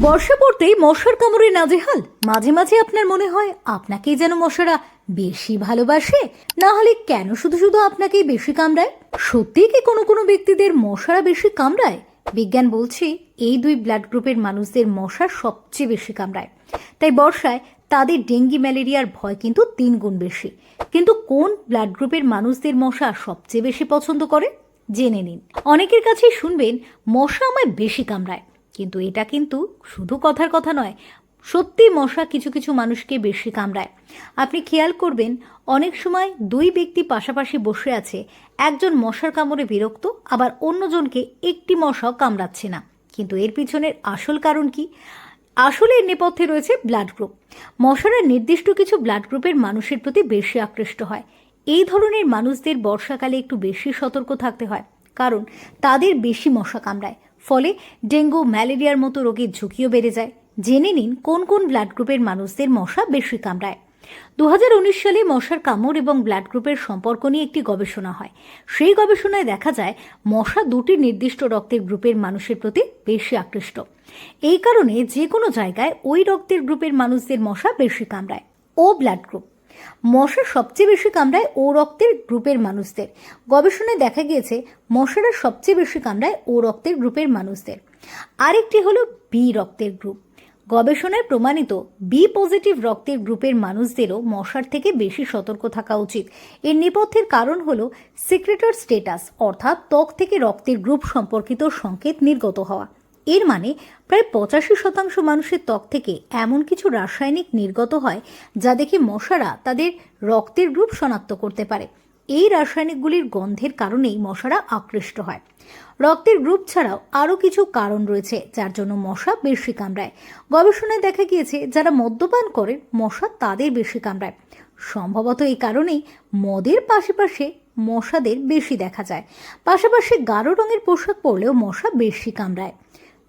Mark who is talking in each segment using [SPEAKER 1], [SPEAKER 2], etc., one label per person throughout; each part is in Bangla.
[SPEAKER 1] বর্ষা পড়তেই মশার কামড়ে নাজেহাল। মাঝে মাঝে আপনার মনে হয় আপনাকেই যেন মশারা বেশি ভালোবাসে, না হলে কেন শুধু শুধু আপনাকেই বেশি কামড়ায়? সত্যিই কি কোনো কোনো ব্যক্তিদের মশারা বেশি কামড়ায়? বিজ্ঞান বলছে এই দুই ব্লাড গ্রুপের মানুষদের মশা সবচেয়ে বেশি কামড়ায়। তাই বর্ষায় তাদের ডেঙ্গি, ম্যালেরিয়ার ভয় কিন্তু তিন গুণ বেশি। কিন্তু কোন ব্লাড গ্রুপের মানুষদের মশা সবচেয়ে বেশি পছন্দ করে? জেনে নিন। অনেকের কাছেই শুনবেন, মশা আমায় বেশি কামড়ায়। কিন্তু এটা কিন্তু শুধু কথার কথা নয়, সত্যি মশা কিছু কিছু মানুষকে বেশি কামড়ায়। আপনি খেয়াল করবেন, অনেক সময় দুই ব্যক্তি পাশাপাশি বসে আছে, একজন মশার কামড়ে বিরক্ত, আবার অন্যজনকে একটি মশাও কামড়াচ্ছে না। কিন্তু এর পিছনের আসল কারণ কি? আসলে এর নেপথ্যে রয়েছে ব্লাড গ্রুপ মশারা নির্দিষ্ট কিছু ব্লাড গ্রুপের মানুষের প্রতি বেশি আকৃষ্ট হয়। এই ধরনের মানুষদের বর্ষাকালে একটু বেশি সতর্ক থাকতে হয়, কারণ তাদের বেশি মশা কামড়ায়। ফলে ডেঙ্গু, ম্যালেরিয়ার মতো রোগের ঝুঁকিও বেড়ে যায়। জেনে নিন কোন কোন ব্লাড গ্রুপের মানুষদের মশা বেশি কামড়ায়। দু হাজার উনিশ সালে মশার কামড় এবং ব্লাড গ্রুপের সম্পর্ক নিয়ে একটি গবেষণা হয়। সেই গবেষণায় দেখা যায়, মশা দুটি নির্দিষ্ট রক্তের গ্রুপের মানুষের প্রতি বেশি আকৃষ্ট। এই কারণে যে কোনো জায়গায় ওই রক্তের গ্রুপের মানুষদের মশা বেশি কামড়ায়। ও ব্লাড গ্রুপ। মশা সবচেয়ে বেশি কামড়ায় ও রক্তের গ্রুপের মানুষদের। গবেষণায় দেখা গিয়েছে, মশারা সবচেয়ে বেশি কামড়ায় ও রক্তের গ্রুপের মানুষদের। আরেকটি হলো বি রক্তের গ্রুপ। গবেষণায় প্রমাণিত বি পজিটিভ রক্তের গ্রুপের মানুষদেরও মশার থেকে বেশি সতর্ক থাকা উচিত। এর নেপথ্যের কারণ হল সিক্রেটর স্টেটাস অর্থাৎ ত্বক থেকে রক্তের গ্রুপ সম্পর্কিত সংকেত নির্গত হওয়া। এর মানে প্রায় পঁচাশি শতাংশ মানুষের ত্বক থেকে এমন কিছু রাসায়নিক নির্গত হয় যা দেখে মশারা তাদের রক্তের গ্রুপ শনাক্ত করতে পারে। এই রাসায়নিকগুলির গন্ধের কারণেই মশারা আকৃষ্ট হয়। রক্তের গ্রুপ ছাড়াও আরও কিছু কারণ রয়েছে যার জন্য মশা বেশি কামড়ায়। গবেষণায় দেখা গিয়েছে, যারা মদ্যপান করে, মশা তাদের বেশি কামড়ায়। সম্ভবত এই কারণেই মদের পাশে মশাদের বেশি দেখা যায়। পাশাপাশি গাঢ় রঙের পোশাক পরলেও মশা বেশি কামড়ায়।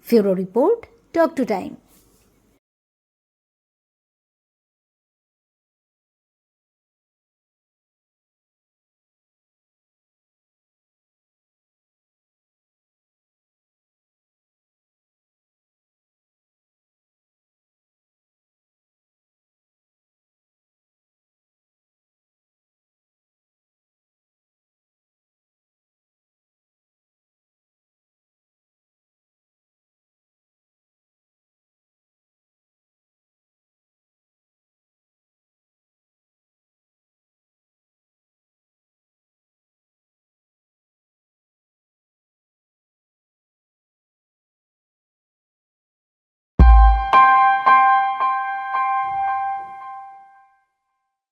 [SPEAKER 1] ফেরো রিপোর্ট টক টু টাইম।